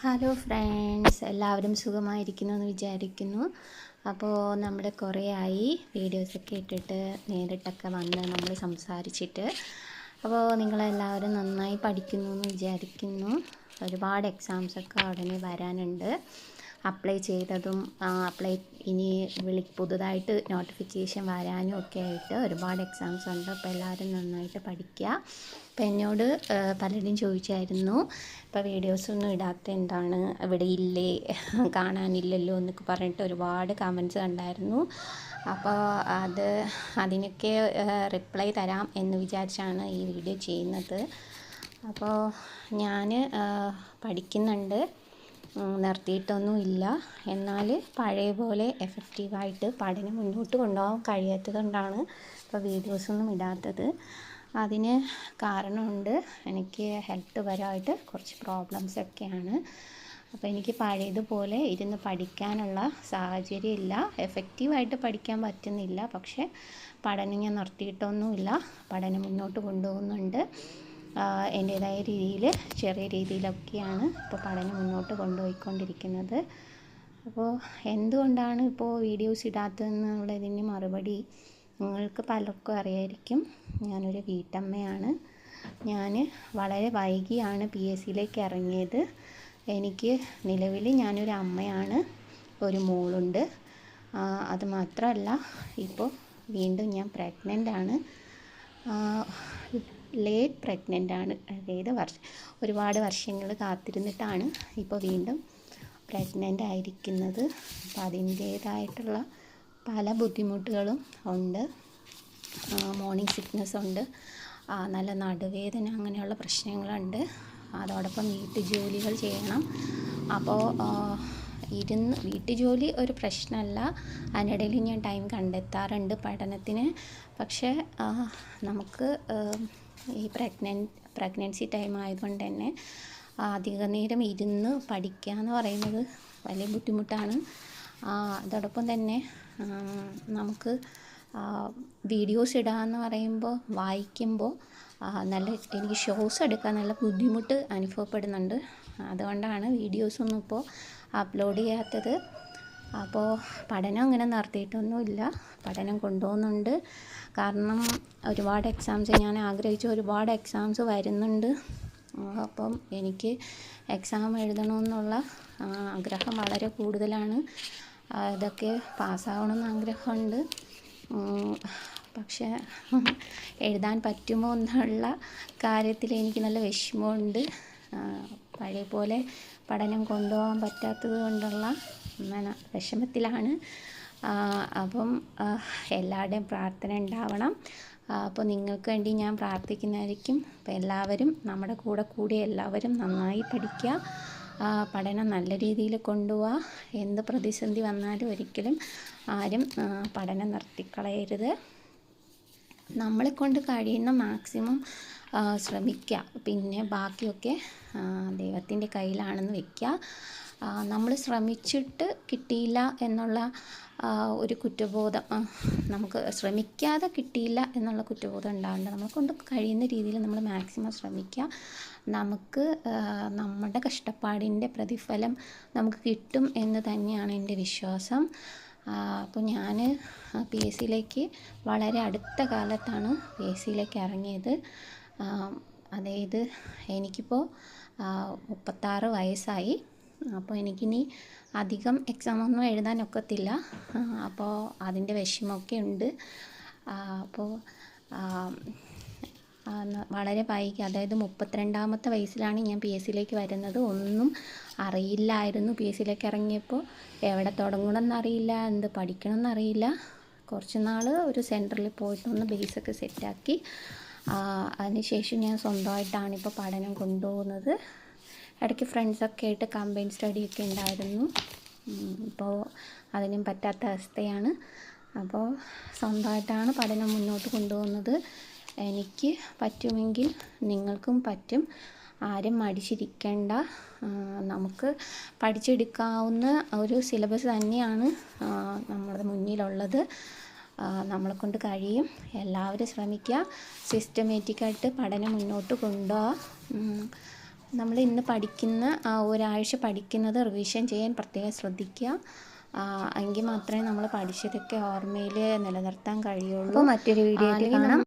Hello friends എല്ലാവരും സുഖമായിരിക്കുന്നു എന്ന് വിചാരിക്കുന്നു. അപ്പോൾ നമ്മുടെ കുറേ ആയി വീഡിയോസൊക്കെ ഇട്ടിട്ട് നേരിട്ടൊക്കെ വന്ന് നമ്മൾ സംസാരിച്ചിട്ട്. അപ്പോൾ നിങ്ങളെല്ലാവരും നന്നായി പഠിക്കുന്നു എന്ന് വിചാരിക്കുന്നു. ഒരുപാട് എക്സാംസൊക്കെ ഉടനെ വരാനുണ്ട്. അപ്ലൈ ചെയ്തതും അപ്ലൈ ഇനി വിളി പുതുതായിട്ട് നോട്ടിഫിക്കേഷൻ വരാനും ഒക്കെ ആയിട്ട് ഒരുപാട് എക്സാംസ് ഉണ്ട്. അപ്പോൾ എല്ലാവരും നന്നായിട്ട് പഠിക്കുക. അപ്പം എന്നോട് പലരും ചോദിച്ചായിരുന്നു ഇപ്പോൾ വീഡിയോസൊന്നും ഇടാത്ത എന്താണ്? ഇവിടെ ഇല്ലേ? കാണാനില്ലല്ലോ? എന്നൊക്കെ പറഞ്ഞിട്ട് ഒരുപാട് കമൻസ് ഉണ്ടായിരുന്നു അപ്പോൾ അത് അതിനൊക്കെ റിപ്ലൈ തരാം എന്ന് വിചാരിച്ചാണ് ഈ വീഡിയോ ചെയ്യുന്നത്. അപ്പോൾ ഞാൻ പഠിക്കുന്നുണ്ട്. നിർത്തിയിട്ടൊന്നുമില്ല എന്നാൽ പഴയ പോലെ എഫക്റ്റീവായിട്ട് പഠനം മുന്നോട്ട് കൊണ്ടുപോകാൻ കഴിയാത്തതുകൊണ്ടാണ് ഇപ്പോൾ വീഡിയോസൊന്നും ഇടാത്തത്. അതിന് കാരണമുണ്ട്. എനിക്ക് ഹെൽത്ത് പരമായിട്ട് കുറച്ച് പ്രോബ്ലംസ് ഒക്കെയാണ്. അപ്പോൾ എനിക്ക് പഴയതുപോലെ ഇരുന്ന് പഠിക്കാനുള്ള സാഹചര്യം ഇല്ല. എഫക്റ്റീവായിട്ട് പഠിക്കാൻ പറ്റുന്നില്ല. പക്ഷേ പഠനം ഞാൻ നിർത്തിയിട്ടൊന്നുമില്ല. പഠനം മുന്നോട്ട് കൊണ്ടുപോകുന്നുണ്ട്. എന്റേതായ രീതിയിൽ ചെറിയ രീതിയിലൊക്കെയാണ് ഇപ്പോൾ പഠനം മുന്നോട്ട് കൊണ്ടുപോയിക്കൊണ്ടിരിക്കുന്നത്. അപ്പോൾ എന്തുകൊണ്ടാണ് ഇപ്പോൾ വീഡിയോസ് ഇടാത്തതെന്നുള്ളതിന് മറുപടി നിങ്ങൾക്ക് പലർക്കും അറിയായിരിക്കും. ഞാനൊരു വീട്ടമ്മയാണ്. ഞാൻ വളരെ വൈകിയാണ് പി എസ് സിയിലേക്ക് ഇറങ്ങിയത്. എനിക്ക് നിലവിൽ ഞാനൊരു അമ്മയാണ് ഒരു മോളുണ്ട്. അത് മാത്രമല്ല ഇപ്പോൾ വീണ്ടും ഞാൻ പ്രഗ്നന്റ് ആണ് ലേറ്റ് പ്രഗ്നന്റ് ആണ്. അതായത് വർഷം ഒരുപാട് വർഷങ്ങൾ കാത്തിരുന്നിട്ടാണ് ഇപ്പോൾ വീണ്ടും പ്രഗ്നന്റ് ആയിരിക്കുന്നത്. അപ്പോൾ അതിന്റേതായിട്ടുള്ള പല ബുദ്ധിമുട്ടുകളും ഉണ്ട്. മോർണിംഗ് സിക്നസ് ഉണ്ട്. നല്ല നടുവേദന അങ്ങനെയുള്ള പ്രശ്നങ്ങളുണ്ട്. അതോടൊപ്പം വീട്ടു ജോലികൾ ചെയ്യണം. അപ്പോൾ ഇരുന്ന് വീട്ടു ജോലി ഒരു പ്രശ്നമല്ല. അതിനിടയിൽ ഞാൻ ടൈം കണ്ടെത്താറുണ്ട് പഠനത്തിന്. പക്ഷേ നമുക്ക് ഈ പ്രഗ്നൻ പ്രഗ്നൻസി ടൈം ആയതുകൊണ്ട് തന്നെ അധിക നേരം ഇരുന്ന് പഠിക്കുക എന്ന് പറയുന്നത് വലിയ ബുദ്ധിമുട്ടാണ്. അതോടൊപ്പം തന്നെ നമുക്ക് വീഡിയോസ് ഇടുക എന്ന് പറയുമ്പോൾ വായിക്കുമ്പോൾ നല്ല എനിക്ക് ഷോസ് എടുക്കാൻ നല്ല ബുദ്ധിമുട്ട് അനുഭവപ്പെടുന്നുണ്ട്. അതുകൊണ്ടാണ് വീഡിയോസൊന്നും ഇപ്പോൾ അപ്ലോഡ് ചെയ്യാത്തത്. അപ്പോൾ പഠനം അങ്ങനെ നിർത്തിയിട്ടൊന്നുമില്ല. പഠനം കൊണ്ടുപോകുന്നുണ്ട്. കാരണം ഒരുപാട് എക്സാംസ് ഞാൻ ആഗ്രഹിച്ച ഒരുപാട് എക്സാംസ് വരുന്നുണ്ട്. അപ്പം എനിക്ക് എക്സാം എഴുതണമെന്നുള്ള ആഗ്രഹം വളരെ കൂടുതലാണ്. ഇതൊക്കെ പാസ്സാവണമെന്ന് ആഗ്രഹമുണ്ട്. പക്ഷേ എഴുതാൻ പറ്റുമോ എന്നുള്ള കാര്യത്തിൽ എനിക്ക് നല്ല വിഷമമുണ്ട്. പഴയ പോലെ പഠനം കൊണ്ടുപോകാൻ പറ്റാത്തത് കൊണ്ടുള്ള മന വിഷമത്തിലാണ്. അപ്പം എല്ലാവരുടെയും പ്രാർത്ഥന ഉണ്ടാവണം. അപ്പോൾ നിങ്ങൾക്ക് വേണ്ടി ഞാൻ പ്രാർത്ഥിക്കുന്നതായിരിക്കും. അപ്പോൾ എല്ലാവരും നമ്മുടെ കൂടെ കൂടി എല്ലാവരും നന്നായി പഠിക്കുക. പഠനം നല്ല രീതിയിൽ കൊണ്ടുപോവുക. എന്ത് പ്രതിസന്ധി വന്നാലും ഒരിക്കലും ആരും പഠനം നിർത്തിക്കളയരുത്. നമ്മളെ കൊണ്ട് കഴിയുന്ന മാക്സിമം ശ്രമിക്കുക. പിന്നെ ബാക്കിയൊക്കെ ദൈവത്തിന്റെ കയ്യിലാണെന്ന് വെക്കുക. നമ്മൾ ശ്രമിച്ചിട്ട് കിട്ടിയില്ല എന്നുള്ള ഒരു കുറ്റബോധം നമുക്ക് ശ്രമിക്കാതെ കിട്ടിയില്ല എന്നുള്ള കുറ്റബോധം ഉണ്ടാവേണ്ട. നമ്മളെ കൊണ്ട് കഴിയുന്ന രീതിയിൽ നമ്മൾ മാക്സിമം ശ്രമിക്കുക. നമുക്ക് നമ്മുടെ കഷ്ടപ്പാടിന്റെ പ്രതിഫലം നമുക്ക് കിട്ടും എന്ന് തന്നെയാണ് എന്റെ വിശ്വാസം. അപ്പോൾ ഞാൻ പി എസ് സിയിലേക്ക് വളരെ അടുത്ത കാലത്താണ് പി എസ് സിയിലേക്ക് ഇറങ്ങിയത്. അതായത് എനിക്കിപ്പോൾ മുപ്പത്താറ് വയസ്സായി. അപ്പോൾ എനിക്കിനി അധികം എക്സാമൊന്നും ആ, അപ്പോൾ അതിന്റെ വിഷമമൊക്കെ ഉണ്ട്. അപ്പോൾ വളരെ വൈകി അതായത് മുപ്പത്തിരണ്ടാമത്തെ വയസ്സിലാണ് ഞാൻ പി എസ് സിയിലേക്ക് വരുന്നത്. ഒന്നും അറിയില്ലായിരുന്നു. പി എസ് സിയിലേക്ക് ഇറങ്ങിയപ്പോൾ എവിടെ തുടങ്ങണമെന്ന് അറിയില്ല എന്ത് പഠിക്കണമെന്നറിയില്ല കുറച്ച് നാൾ ഒരു സെന്ററിൽ പോയിട്ടൊന്ന് ബേസൊക്കെ സെറ്റാക്കി. അതിനുശേഷം ഞാൻ സ്വന്തമായിട്ടാണ് ഇപ്പോൾ പഠനം കൊണ്ടുപോകുന്നത്. ഇടയ്ക്ക് ഫ്രണ്ട്സൊക്കെ ആയിട്ട് കമ്പൈൻ സ്റ്റഡിയൊക്കെ ഉണ്ടായിരുന്നു. ഇപ്പോൾ അതിനും പറ്റാത്ത അവസ്ഥയാണ്. അപ്പോൾ സ്വന്തമായിട്ടാണ് പഠനം മുന്നോട്ട് കൊണ്ടുപോകുന്നത്. എനിക്ക് പറ്റുമെങ്കിൽ നിങ്ങൾക്കും പറ്റും. ആരും മടിച്ചിരിക്കേണ്ട. നമുക്ക് പഠിച്ചെടുക്കാവുന്ന ഒരു സിലബസ് തന്നെയാണ് നമ്മുടെ മുന്നിലുള്ളത്. നമ്മളെ കൊണ്ട് കഴിയും. എല്ലാവരും ശ്രമിക്കുക. സിസ്റ്റമാറ്റിക്കായിട്ട് പഠനം മുന്നോട്ട് കൊണ്ടുപോവുക ഉം, നമ്മൾ ഇന്ന് പഠിക്കുന്ന ഒരാഴ്ച പഠിക്കുന്നത് റിവിഷൻ ചെയ്യാൻ പ്രത്യേകം ശ്രദ്ധിക്കുക. എങ്കിൽ മാത്രമേ നമ്മൾ പഠിച്ചതൊക്കെ ഓർമ്മയിൽ നിലനിർത്താൻ കഴിയുള്ളൂ. മറ്റൊരു വീഡിയോ കാണാം.